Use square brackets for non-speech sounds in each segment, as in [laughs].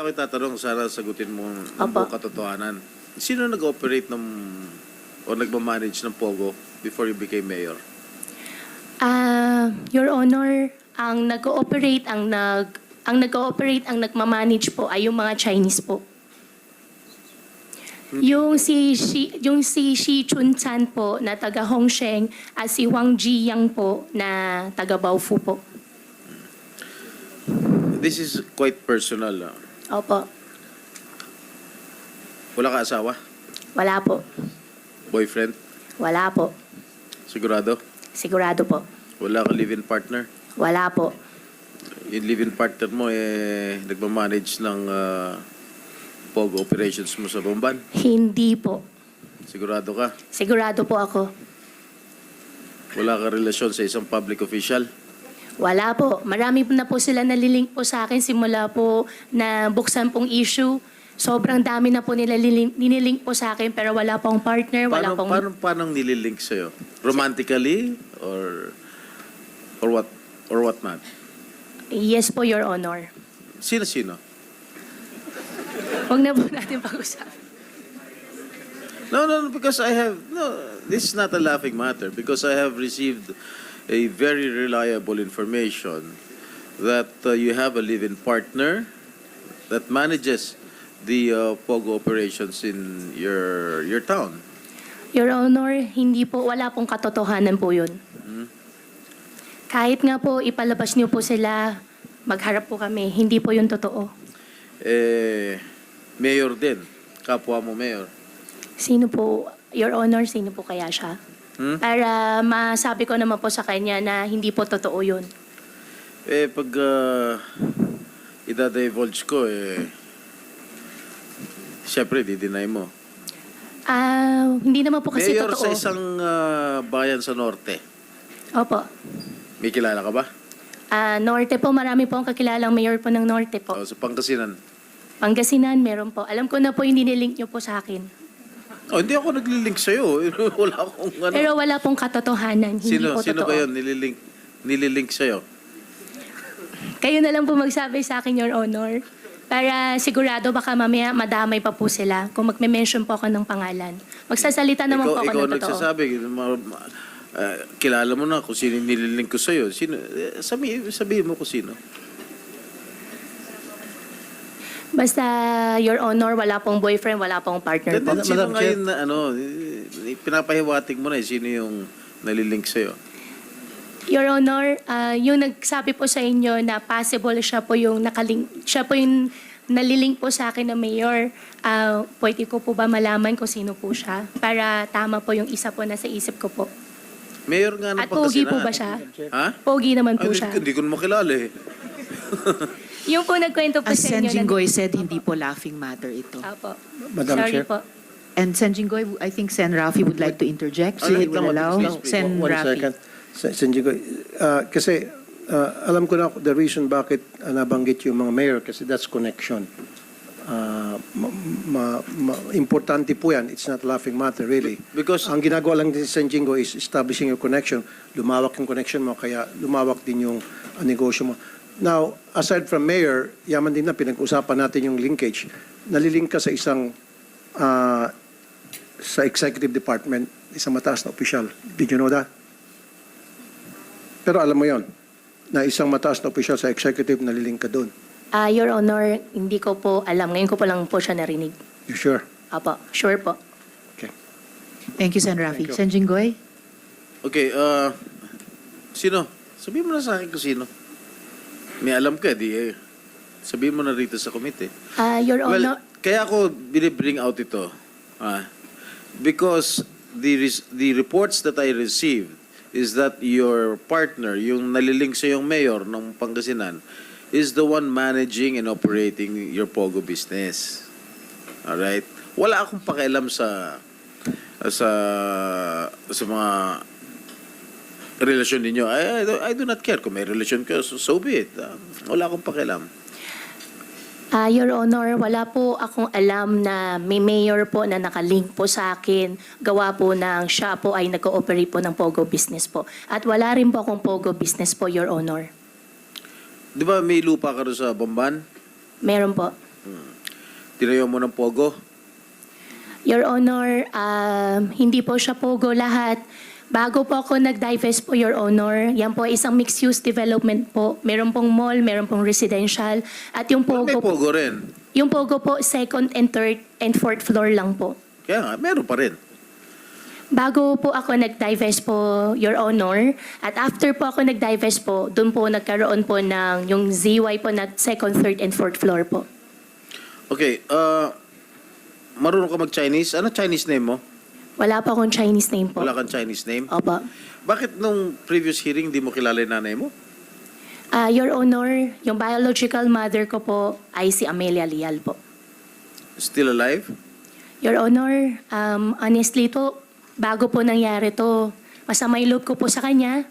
Ako tatanong, sana sagutin mo ang Opo. buong katotohanan. Sino nag-operate ng o nagmamanage ng Pogo before you became mayor? Ah, Your Honor, ang nag-ooperate, ang nag ang nag-ooperate, ang nagmamanage po ay yung mga Chinese po. Yung si Shi, yung si Shi Chun Chan po na taga Hongsheng at si Wang Jiyang po na taga Baofu po. This is quite personal. ah. Opo. Wala ka asawa? Wala po. Boyfriend? Wala po. Sigurado? Sigurado po. Wala ka live-in partner? Wala po. Yung live-in partner mo, eh, nagmamanage ng ah, Pogo operations mo sa Bomban? Hindi po. Sigurado ka? Sigurado po ako. Wala ka relasyon sa isang public official? Wala po. Marami na po sila nalilink po sa akin simula po na buksan pong issue. Sobrang dami na po nila lilink- nililink po sa akin pero wala pong partner, wala Paano, pong... paano, paano nililink sa'yo? Romantically? Or, or what? Or what not? Yes po, Your Honor. Sino-sino? Huwag na po natin pag-usapan. No, no, no, because I have, no, this is not a laughing matter because I have received a very reliable information that uh, you have a live-in partner that manages the uh, POGO operations in your your town. Your Honor, hindi po, wala pong katotohanan po yun. Kahit nga po ipalabas niyo po sila, magharap po kami, hindi po yun totoo. Eh, mayor din, kapwa mo mayor. Sino po, Your Honor, sino po kaya siya? Hmm? Para masabi ko naman po sa kanya na hindi po totoo yun. Eh, pag uh, idadivulge ko, eh, syempre, di-deny mo. Ah, hindi naman po kasi Mayor totoo. sa isang uh, bayan sa norte. Opo. May kilala ka ba? Ah, Norte po, marami po ang kakilalang mayor po ng Norte po. O, sa Pangasinan. Pangasinan, meron po. Alam ko na po yung nilink niyo po sa akin. Oh, hindi ako naglilink sa'yo. [laughs] Wala akong ano. Pero wala pong katotohanan. Hindi sino, po sino totoo. ba yun nililink, nililink sa'yo? Kayo na lang po magsabi sa akin, Your Honor. Para sigurado baka mamaya madamay pa po sila kung magme-mention po ako ng pangalan. Magsasalita naman ikaw, po ako ikaw ng totoo. nagsasabi, ma- ma- ah, kilala mo na kung sino yung nililink ko sa'yo. Sino, eh, sabi, sabihin mo kung sino. Basta, Your Honor, wala pong boyfriend, wala pong partner Then, po. then, sino Madam Chair. yun na ano, eh, pinapahiwatig mo na eh, sino yung nalilink sa'yo. Your Honor, ah, yung nagsabi po sa inyo na possible siya po yung nakaling, siya po yung nalilink po sa akin na mayor, ah, pwede ko po ba malaman kung sino po siya? Para tama po yung isa po na sa isip ko po. Mayor nga ng At pogi Pangasinan. po ba siya? Ha? Pogi naman Ay, po hindi, siya. hindi ko naman kilala eh. [laughs] Yung po nagkwento po As sa inyo. Sen Jinggoy said, hindi po laughing matter ito. Apo. Madam Sorry Chair. po. And Sen Jinggoy, I think Sen Rafi would like to interject. So he will allow. Sen One Rafi. second. Sen- Sen Jigoy. Uh, kasi uh, alam ko na the reason bakit uh, nabanggit yung mga mayor kasi that's connection. Uh, ma- ma- ma- importante po yan. It's not laughing matter, really. Because Ang ginagawa lang din sa San Jingo is establishing your connection. Lumawak yung connection mo, kaya lumawak din yung uh, negosyo mo. Now, aside from mayor, yaman din na pinag-usapan natin yung linkage. Nalilink ka sa isang uh, sa executive department, isang mataas na opisyal. Did you know that? Pero alam mo yon na isang mataas na opisyal sa executive nalilink ka doon. Ah, Your Honor, hindi ko po alam. Ngayon ko po lang po siya narinig. You sure? Apo, sure po. Okay. Thank you, Sen Rafi. Thank you. Sen Jinggoy? Okay, uh, sino? Sabihin mo na sa akin kung sino. May alam ka, di eh. Sabihin mo na rito sa committee. Ah, Your Well, Honor, kaya ako binibring out ito. Ah, because the, res- the reports that I received is that your partner, yung nalilink sa yung mayor ng Pangasinan, is the one managing and operating your Pogo business. Alright? Wala akong pakialam sa sa sa mga relasyon ninyo. I, I, do, I do not care kung may relasyon ka, so, so be it. Ah, wala akong pakialam. Ah, Your Honor, wala po akong alam na may mayor po na nakalink po sa akin. Gawa po ng siya po ay nag-ooperate po ng Pogo business po. At wala rin po akong Pogo business po, Your Honor. Di ba may lupa ka rin sa Bamban? Meron po. Tinayo mo ng Pogo? Your Honor, um, hindi po siya pogo lahat. Bago po ako nag-divest po, Your Honor, yan po isang mixed-use development po. Meron pong mall, meron pong residential. At yung Well, may pogo, Pogo rin. yung pogo po, second and third and fourth floor lang po. Kaya nga, meron pa rin. Bago po ako nag-divest po, Your Honor, at after po ako nag-divest po, doon po nagkaroon po ng yung ZY po na second, third, and fourth floor po. Okay, uh, marunong ka mag-Chinese? Ano Chinese name mo? Wala po akong Chinese name po. Wala kang Chinese name? Opo. Bakit nung previous hearing di mo kilala yung nanay mo? Ah, Your Honor, yung biological mother ko po ay si Amelia Lial po. Still alive? Your Honor, um, honestly to, bago po nangyari to, masamay loob ko po sa kanya.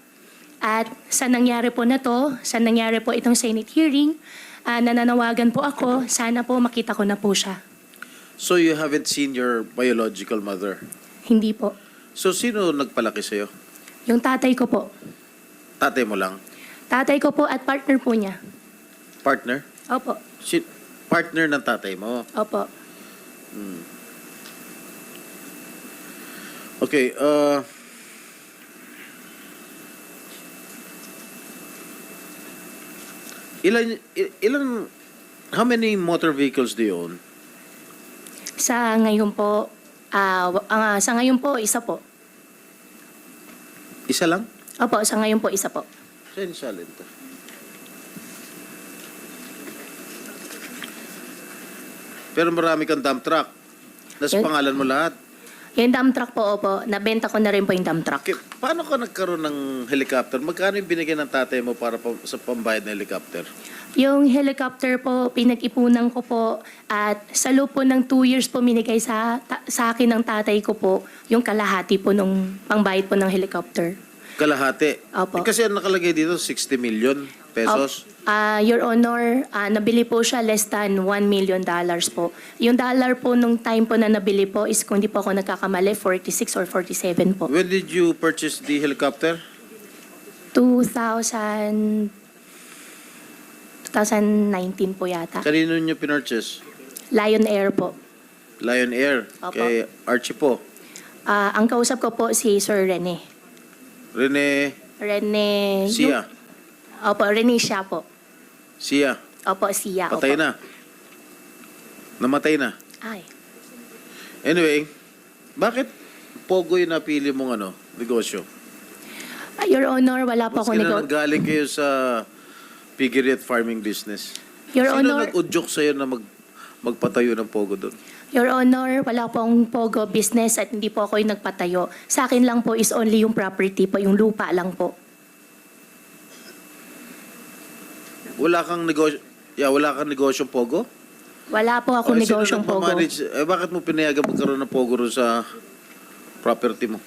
At sa nangyari po na to, sa nangyari po itong Senate hearing, ah, nananawagan po ako, sana po makita ko na po siya. So you haven't seen your biological mother? Hindi po. So sino nagpalaki sa'yo? Yung tatay ko po. Tatay mo lang? Tatay ko po at partner po niya. Partner? Opo. Si partner ng tatay mo? Opo. Okay, uh... Ilan, ilan, how many motor vehicles do you own? Sa ngayon po, ah, wa- ah, sa ngayon po, isa po. Isa lang? Opo, sa ngayon po, isa po. Saan salin to? Pero marami kang dump truck. Nas pangalan mo lahat. Yung dump truck po, opo, nabenta ko na rin po yung dump truck. Okay, paano ka nagkaroon ng helicopter? Magkano yung binigyan ng tatay mo para pa, sa pambayad ng helicopter? Yung helicopter po, pinag-ipunan ko po at sa loob po ng two years po minigay sa, ta- sa akin ng tatay ko po yung kalahati po nung pangbayad po ng helicopter. Kalahati. Opo. Eh, kasi ang nakalagay dito, 60 million pesos. Ah, Your Honor, ah, nabili po siya less than 1 million dollars po. Yung dollar po nung time po na nabili po is kung di po ako nagkakamali, 46 or 47 po. When did you purchase the helicopter? 2000, 2019 po yata. Kanino nyo pinurchase? Lion Air po. Lion Air. Opo. Kay Archie po. Ah, ang kausap ko po si Sir Rene. Rene Rene... Sia. Opo, Rene siya po. Sia. Opo, siya. Patay opo. na. Namatay na. Ay. Anyway, bakit Pogo yung napili mong ano, negosyo? Ah, Your Honor, wala po ako Maski na nego... nanggaling kayo sa piggery at farming business. Your Sino Honor, nag-udyok sa'yo na mag, magpatayo ng Pogo doon? Your Honor, wala po akong pogo business at hindi po ako yung nagpatayo. Sa akin lang po is only yung property po, yung lupa lang po. Wala kang negosyo, yeah, wala kang negosyong Pogo? Wala po ako negosyong pogo. Eh, bakit mo pinayagan magkaroon ng Pogo sa property mo?